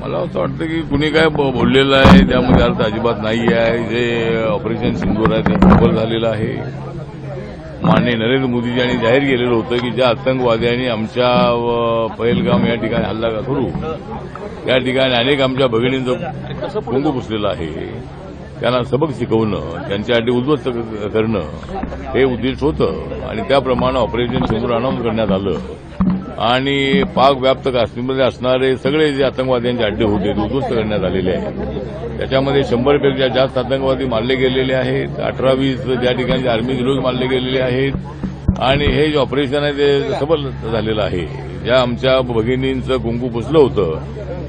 मला असं वाटतं की कुणी काय बोललेलं आहे त्यामध्ये अर्थ अजिबात नाही आहे. जे ऑपरेशन सिंधूर आहे ते सफल झालेलं आहे. माननीय नरेंद्र मोदीजी यांनी जाहीर केलेलं होतं की ज्या आतंकवाद्यांनी आमच्या पहिलगाम या ठिकाणी हल्ला करू त्या ठिकाणी अनेक आमच्या भगिनींचं कुंकू पुसलेलं आहे. त्यांना सबक शिकवणं त्यांच्यासाठी उद्ध्वस्त करणं हे उद्दिष्ट होतं. आणि त्याप्रमाणे ऑपरेशन सिंधूर अनाऊन्स करण्यात आलं. आणि पाक व्याप्त काश्मीरमध्ये असणारे सगळे जे आतंकवाद्यांचे अड्डे होते उद्ध्वस्त करण्यात आलेले आहेत. त्याच्यामध्ये शंभरपेक्षा जास्त आतंकवादी मारले गेलेले आहेत. अठरा वीस त्या ठिकाणी आर्मी लोक मारले गेलेले आहेत. आणि हे जे ऑपरेशन आहे ते सफल झालेलं आहे. ज्या आमच्या भगिनींचं कुंकू पुसलं होतं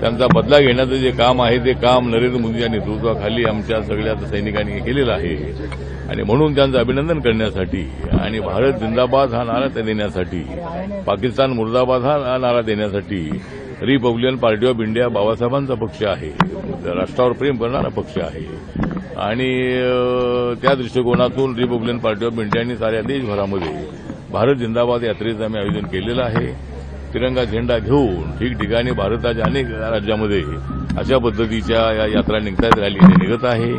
त्यांचा बदला घेण्याचं जे काम आहे ते काम नरेंद्र मोदींच्या नेतृत्वाखाली आमच्या सगळ्या सैनिकांनी केलेलं आहे. आणि म्हणून त्यांचं अभिनंदन करण्यासाठी आणि भारत जिंदाबाद हा नारा देण्यासाठी पाकिस्तान मुर्दाबाद हा नारा देण्यासाठी रिपब्लिकन पार्टी ऑफ इंडिया बाबासाहेबांचा पक्ष आहे. राष्ट्रावर प्रेम करणारा पक्ष आहे. आणि त्या दृष्टिकोनातून रिपब्लिकन पार्टी ऑफ इंडियाने साऱ्या देशभरामध्ये भारत जिंदाबाद यात्रेचं आम्ही आयोजन केलेलं आहे. तिरंगा झेंडा घेऊन ठिकठिकाणी भारताच्या अनेक राज्यामध्ये अशा पद्धतीच्या या यात्रा निघतात रॅली निघत आहे.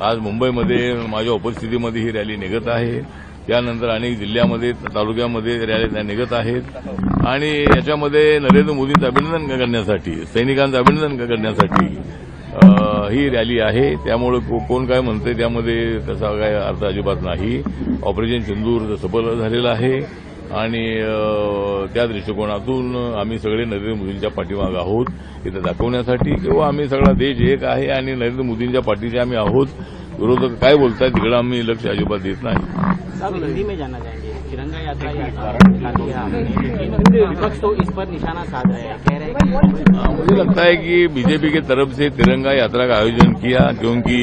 आज मुंबईमध्ये माझ्या उपस्थितीमध्ये ही रॅली निघत आहे. त्यानंतर अनेक जिल्ह्यामध्ये तालुक्यामध्ये रॅली त्या निघत आहेत. आणि याच्यामध्ये नरेंद्र मोदींचं अभिनंदन करण्यासाठी सैनिकांचं अभिनंदन करण्यासाठी ही रॅली आहे. त्यामुळे को- कोण काय म्हणतंय त्यामध्ये तसा काय अर्थ अजिबात नाही. ऑपरेशन सिंदूर सफल झालेलं आहे. आणि त्या दृष्टिकोनातून आम्ही सगळे नरेंद्र मोदींच्या पाठीमागे आहोत. इथं दाखवण्यासाठी किंवा आम्ही सगळा देश एक आहे आणि नरेंद्र मोदींच्या पाठीचे आम्ही आहोत. विरोधक काय बोलतायत तिकडं आम्ही लक्ष अजिबात देत नाही. साहब हिंदी में जाना चाहेंगे तिरंगा यात्रा यात्रा निकाली आपने लेकिन विपक्ष तो इस पर निशाना साध रहे हैं. कह रहे कि हाँ, मुझे लगता है कि बीजेपी की तरफ से तिरंगा यात्रा का आयोजन किया क्योंकि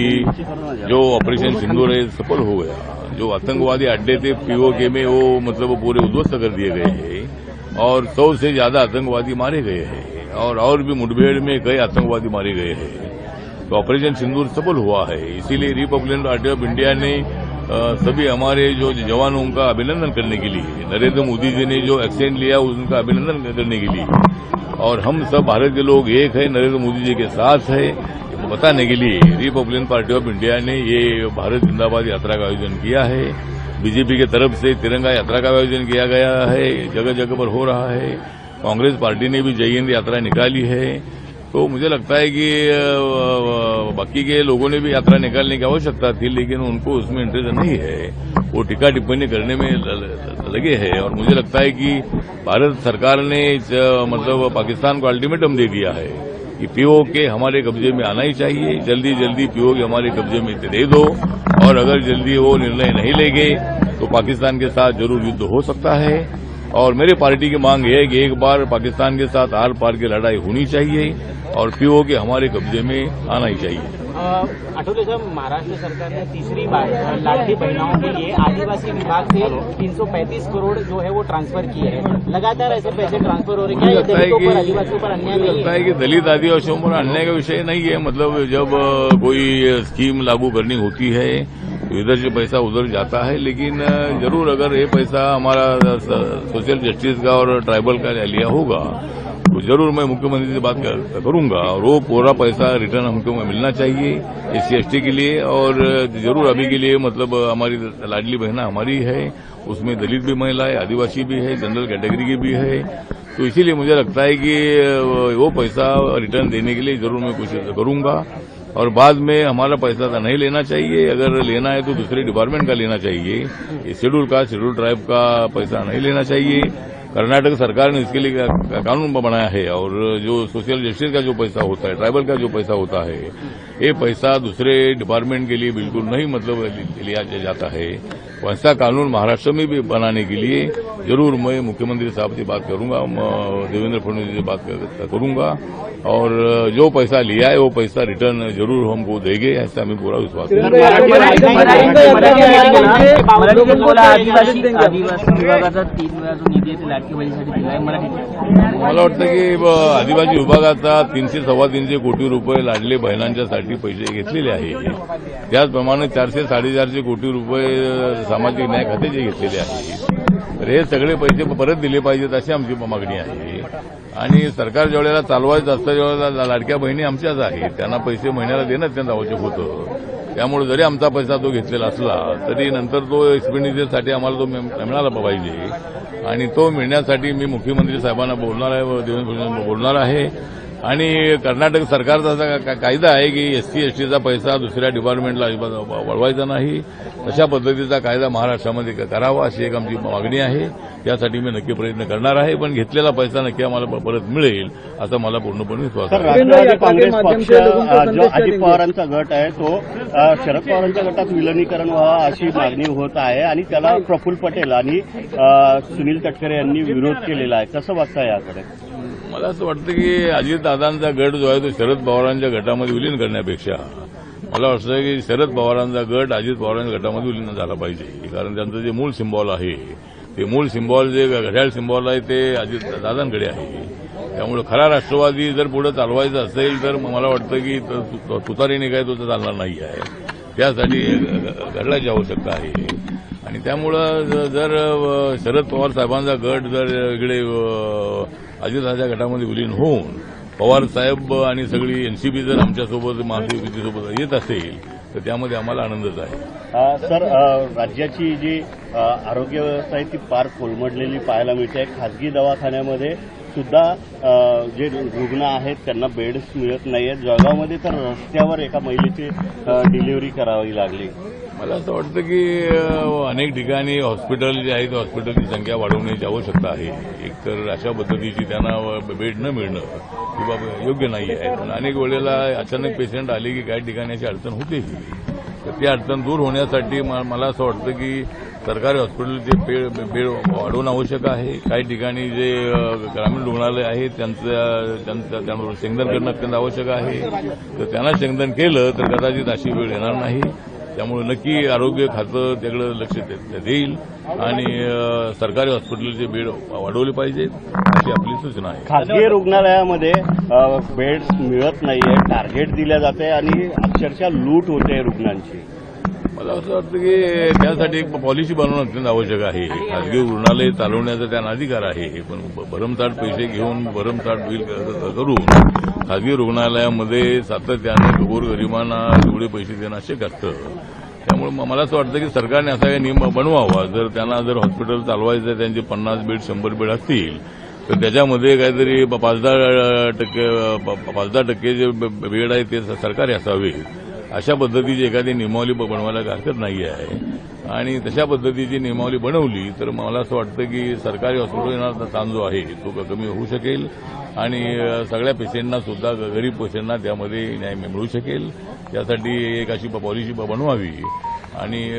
जो ऑपरेशन सिंदूर है सफल हो गया। जो आतंकवादी अड्डे थे, पीओके में वो मतलब वो पूरे उद्ध्वस्त कर दिए गए हैं और सौ से ज़्यादा आतंकवादी मारे गए हैं और और भी मुठभेड़ में कई आतंकवादी मारे गए हैं। तो ऑपरेशन सिंदूर सफल हुआ है। इसीलिए रिपब्लिकन पार्टी ऑफ़ इंडिया ने सभी हमारे जो जवानों का अभिनंदन करने के लिए, नरेंद्र मोदी जी ने जो एक्शन लिया, उनका अभिनंदन करने के लिए। और हम सब भारत के लोग एक है, नरेंद्र मोदी जी के साथ है। बताने के लिए रिपब्लिकन पार्टी ऑफ़ इंडिया ने ये भारत जिंदाबाद यात्रा का आयोजन किया है। बीजेपी की तरफ़ से तिरंगा यात्रा का आयोजन किया गया है। जगह जगह पर हो रहा है। कांग्रेस पार्टी ने भी जय हिंद यात्रा निकाली है। तो मुझे लगता है कि बाकी के लोगों ने भी यात्रा निकालने की आवश्यकता थी, लेकिन उनको उसमें इंटरेस्ट नहीं है। वो टीका टिप्पणी करने में लगे हैं। और मुझे लगता है कि भारत सरकार ने मतलब पाकिस्तान को अल्टीमेटम दे दिया है। कि पीओके हमारे कब्जे में आना ही चाहिए। जल्दी जल्दी पीओ के हमारे कब्जे में दे दो। और अगर जल्दी वो निर्णय नहीं लेंगे तो पाकिस्तान के साथ ज़रूर युद्ध हो सकता है। और मेरे पार्टी की मांग है कि एक बार पाकिस्तान के साथ आर पार की लड़ाई होनी चाहिए। और पीओके हमारे कब्जे में आना ही चाहिए। अ, आठवले साहब महाराष्ट्र सरकार ने तीसरी बार लाडली बहनाओं के लिए आदिवासी विभाग से 335 करोड़ जो है वो ट्रांसफ़र किए हैं। लगातार ऐसे पैसे ट्रांसफ़र हो रहे हैं क्या? है दलितों कि पर आदिवासियों पर अन्याय नहीं लगता है। है कि दलित आदिवासियों पर अन्याय का विषय नहीं है। मतलब जब कोई स्कीम लागू करनी होती है तो इधर से पैसा उधर जाता है। लेकिन ज़रूर अगर ये पैसा हमारा सोशल जस्टिस का और ट्राइबल का लिया होगा तो ज़रूर मैं मुख्यमंत्री से बात कर, करूँगा। और वो पूरा पैसा रिटर्न हमको मिलना चाहिए एस सी के लिए और ज़रूर अभी के लिए मतलब हमारी लाडली बहना हमारी है उसमें दलित भी महिला है आदिवासी भी है जनरल कैटेगरी की भी है। तो इसीलिए मुझे लगता है कि वो पैसा रिटर्न देने के लिए ज़रूर मैं कोशिश करूँगा। और बाद में हमारा पैसा तो नहीं लेना चाहिए अगर लेना है तो दूसरे डिपार्टमेंट का लेना चाहिए। शेड्यूल का शेड्यूल ट्राइब का पैसा नहीं लेना चाहिए। कर्नाटक सरकार ने इसके लिए कानून बनाया है और जो सोशल जस्टिस का जो पैसा होता है ट्राइबल का जो पैसा होता है ये पैसा दूसरे डिपार्टमेंट के लिए बिल्कुल नहीं मतलब लिया जाता है। वैसा कानून महाराष्ट्र में भी बनाने के लिए ज़रूर मैं मुख्यमंत्री साहब से बात करूँगा देवेंद्र फडणवीस से बात करूँगा और जो पैसा लिया है वो पैसा रिटर्न ज़रूर हमको देंगे ऐसा हमें पूरा विश्वास आदिवासी आदिवासी विभागाचा तीन वेळा जो निधी आहे ते लाडकी बहिणीसाठी दिला आहे मराठी. मला वाटतं की आदिवासी विभागाचा तीनशे सव्वा तीनशे कोटी रुपये लाडले बहिणांच्यासाठी पैसे घेतलेले आहे त्याचप्रमाणे चारशे साडेचारशे कोटी रुपये सामाजिक न्याय खात्याचे घेतलेले आहेत. तर हे सगळे पैसे परत दिले पाहिजेत अशी आमची मागणी आहे. आणि सरकार ज्या वेळेला चालवायचं असतं त्यावेळेला लाडक्या बहिणी आमच्याच आहेत त्यांना पैसे महिन्याला देणं अत्यंत आवश्यक होतं. त्यामुळे जरी आमचा पैसा तो घेतलेला असला तरी नंतर तो एक्सपेंडिचरसाठी आम्हाला तो मिळाला पाहिजे आणि तो मिळण्यासाठी मी मुख्यमंत्री साहेबांना बोलणार आहे व देवेंद्र फडणवीस बोलणार आहे. आणि कर्नाटक सरकारचा असा कायदा आहे की एससी एसटीचा पैसा दुसऱ्या डिपार्टमेंटला वळवायचा नाही. तशा पद्धतीचा कायदा महाराष्ट्रामध्ये क- करावा अशी एक आमची मागणी आहे. त्यासाठी मी नक्की प्रयत्न करणार आहे पण घेतलेला पैसा नक्की आम्हाला परत मिळेल असा मला पूर्णपणे विश्वास आहे. काँग्रेस पक्ष जो अजित पवारांचा गट आहे तो शरद पवारांच्या गटात विलनीकरण व्हावं अशी मागणी होत आहे आणि त्याला प्रफुल्ल पटेल आणि सुनील तटकरे यांनी विरोध केलेला आहे. कसं बघता याकडे? मला असं वाटतं की अजितदादांचा गट जो आहे तो शरद पवारांच्या गटामध्ये विलीन करण्यापेक्षा मला वाटतं की शरद पवारांचा गट अजित पवारांच्या गटामध्ये विलीन झाला पाहिजे. कारण त्यांचं जे मूळ सिम्बॉल आहे ते मूळ सिम्बॉल जे घड्याळ सिम्बॉल आहे ते अजितदादांकडे आहे. त्यामुळे खरा राष्ट्रवादी जर पुढे चालवायचं असेल तर मला वाटतं की तु- तुतारीने काय तो चालणार नाही आहे. त्यासाठी घडल्याची आवश्यकता आहे. आणि त्यामुळं जर शरद पवार साहेबांचा गट जर इकडे अ, अजितदाच्या गटामध्ये विलीन होऊन पवार साहेब आणि सगळी एनसीबी जर आमच्यासोबत महायुतीसोबत येत असेल तर त्यामध्ये आम्हाला आनंदच आहे. सर राज्याची जी आरोग्य व्यवस्था आहे ती फार कोलमडलेली पाहायला मिळते. खासगी दवाखान्यामध्ये सुद्धा जे रुग्ण आहेत त्यांना बेड्स मिळत नाहीयेत जळगावमध्ये तर रस्त्यावर एका महिलेची डिलिव्हरी करावी लागली. मला असं वाटतं की अनेक ठिकाणी हॉस्पिटल जे आहेत हॉस्पिटलची संख्या वाढवण्याची आवश्यकता आहे. एक तर अशा पद्धतीची त्यांना बेड न मिळणं किंवा योग्य नाही आहे पण अनेक वेळेला अचानक पेशंट आले की काही ठिकाणी अशी अडचण होतेही तर ती अडचण दूर होण्यासाठी मला असं वाटतं की सरकारी हॉस्पिटलचे बेड बेड वाढवणं आवश्यक आहे. काही ठिकाणी जे ग्रामीण रुग्णालय आहे त्यांचं त्यांचं त्यांवर शेंगदन करणं अत्यंत आवश्यक आहे. तर त्यांना शेंगदन केलं तर कदाचित अशी वेळ येणार नाही. त्यामुळे नक्की आरोग्य खातं त्याकडे लक्ष देईल. आणि सरकारी हॉस्पिटलचे बेड वाढवले पाहिजेत अशी आपली सूचना आहे. खासगी रुग्णालयामध्ये बेड्स मिळत नाहीये टार्गेट दिल्या जाते आणि अक्षरशः लूट होते रुग्णांची. मला असं वाटतं की त्यासाठी एक पॉलिसी बनवणं अत्यंत आवश्यक आहे. खासगी रुग्णालय चालवण्याचा त्यांना अधिकार आहे पण भरमसाठ पैसे घेऊन भरमसाठ बिल करून खासगी रुग्णालयामध्ये सातत्याने गोरगरिबांना एवढे पैसे देणं आवश्यक असतं त्यामुळे मला असं वाटतं की सरकारने असा काही नियम बनवावा. जर त्यांना जर हॉस्पिटल चालवायचं आहे, त्यांचे पन्नास बेड शंभर बेड असतील तर त्याच्यामध्ये काहीतरी पाच दहा टक्के पाच दहा टक्के जे बेड आहेत ते सरकारी असावे. अशा पद्धतीची एखादी नियमावली ब- बनवायला हरकत नाही आहे आणि तशा पद्धतीची नियमावली बनवली तर मला असं वाटतं की सरकारी हॉस्पिटलचा ताण जो आहे तो क- कमी होऊ शकेल. आणि सगळ्या पेशंटना सुद्धा ग- गरीब पेशंटना त्यामध्ये न्याय मिळू शकेल. त्यासाठी एक अशी प- पॉलिसी बनवावी. आणि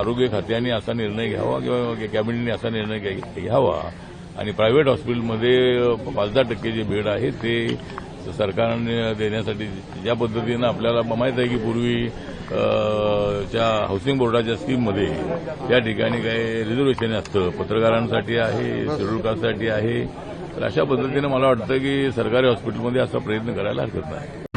आरोग्य खात्याने असा निर्णय घ्यावा किंवा कॅबिनेटने असा निर्णय घ्या- घ्यावा. आणि प्रायव्हेट हॉस्पिटलमध्ये पाच दहा टक्के जे बेड आहेत ते सरकारने देण्यासाठी ज्या पद्धतीनं आपल्याला माहीत आहे की पूर्वी अ, च्या हाऊसिंग बोर्डाच्या स्कीममध्ये त्या ठिकाणी काही रिझर्वेशन असतं. पत्रकारांसाठी आहे शेड्यूल कास्टसाठी आहे. तर अशा पद्धतीनं मला वाटतं की सरकारी हॉस्पिटलमध्ये असा प्रयत्न करायला हरकत नाही.